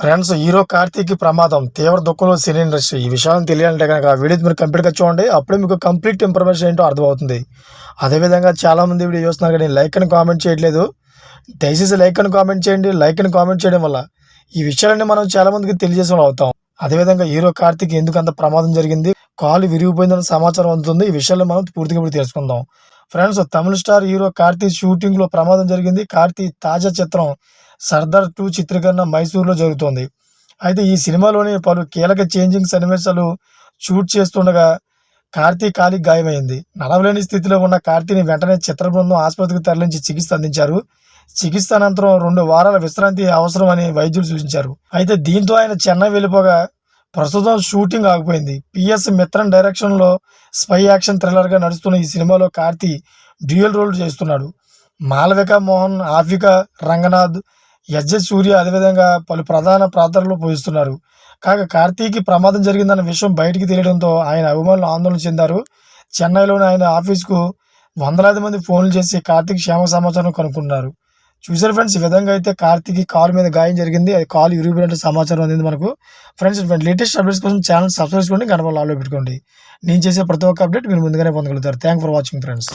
Friends hero Karthik ప్రమాదం. తీవ్ర దుఃఖంలో సినీ ఇండస్ట్రీ. ఈ విషయాలను తెలియాలంటే కనుక వీడియో మీరు కంప్లీట్గా చూడండి. అప్పుడే మీకు కంప్లీట్ ఇన్ఫర్మేషన్ ఏంటో అర్థమవుతుంది. అదేవిధంగా చాలామంది వీడియో చూస్తున్నారు కానీ లైక్ అని కామెంట్ చేయట్లేదు. దయచేసి లైక్ అని కామెంట్ చేయండి. లైక్ అని కామెంట్ చేయడం వల్ల ఈ విషయాలన్నీ మనం చాలామందికి తెలియజేసే తెలియజేసిన వాళ్ళు అవుతాం. అదేవిధంగా హీరో కార్తీక్ ఎందుకు అంత ప్రమాదం జరిగింది? కాలు విరిగిపోయిందన్న సమాచారం అందుతుంది. ఈ విషయాల్లో మనం పూర్తిగా ఇప్పుడు తెలుసుకుందాం. Friends Tamil star hero Karthik షూటింగ్లో ప్రమాదం జరిగింది. కార్తీక్ తాజా చిత్రం సర్దార్ టూ చిత్రీకరణ మైసూర్లో జరుగుతోంది. అయితే ఈ సినిమాలోని పలు కీలక చేంజింగ్ సన్నివేశాలు షూట్ చేస్తుండగా కార్తీ కాలికి గాయమైంది. నడవలేని స్థితిలో ఉన్న కార్తీని వెంటనే చిత్ర బృందం ఆసుపత్రికి తరలించి చికిత్స అందించారు. చికిత్స అనంతరం రెండు వారాల విశ్రాంతి అవసరమని వైద్యులు సూచించారు. అయితే దీంతో ఆయన చెన్నై వెళ్ళిపోగా ప్రస్తుతం షూటింగ్ ఆగిపోయింది. పిఎస్ మిత్రన్ డైరెక్షన్లో స్పై యాక్షన్ థ్రిల్లర్గా నడుస్తున్న ఈ సినిమాలో కార్తీ డ్యూయల్ రోల్ చేస్తున్నాడు. మాలవిక మోహన్ ఆఫిక రంగనాథ్ ఎస్జె సూర్య అదేవిధంగా పలు ప్రధాన పాత్రలు పోషిస్తున్నారు. కాగా కార్తీకి ప్రమాదం జరిగిందన్న విషయం బయటికి తెలియడంతో ఆయన అభిమానులు ఆందోళన చెందారు. చెన్నైలోని ఆయన ఆఫీస్కు వందలాది మంది ఫోన్లు చేసి కార్తీక్ క్షేమ సమాచారం కనుక్కున్నారు. చూసారు ఫ్రెండ్స్ ఈ విధంగా అయితే కార్తీక్ కాలు మీద గాయం జరిగింది. అది కాలు ఇరుగుబడినట్టు సమాచారం అందింది మనకు. ఫ్రెండ్స్ లేటెస్ట్ అప్డేట్స్ కోసం ఛానల్ సబ్స్క్రైబ్ చేసుకోండి గణపల్ ఆలో పెట్టుకోండి. నేను చేసే ప్రతి ఒక్క అప్డేట్ మీరు ముందుగానే పొందగలుగుతారు. Thank for watching friends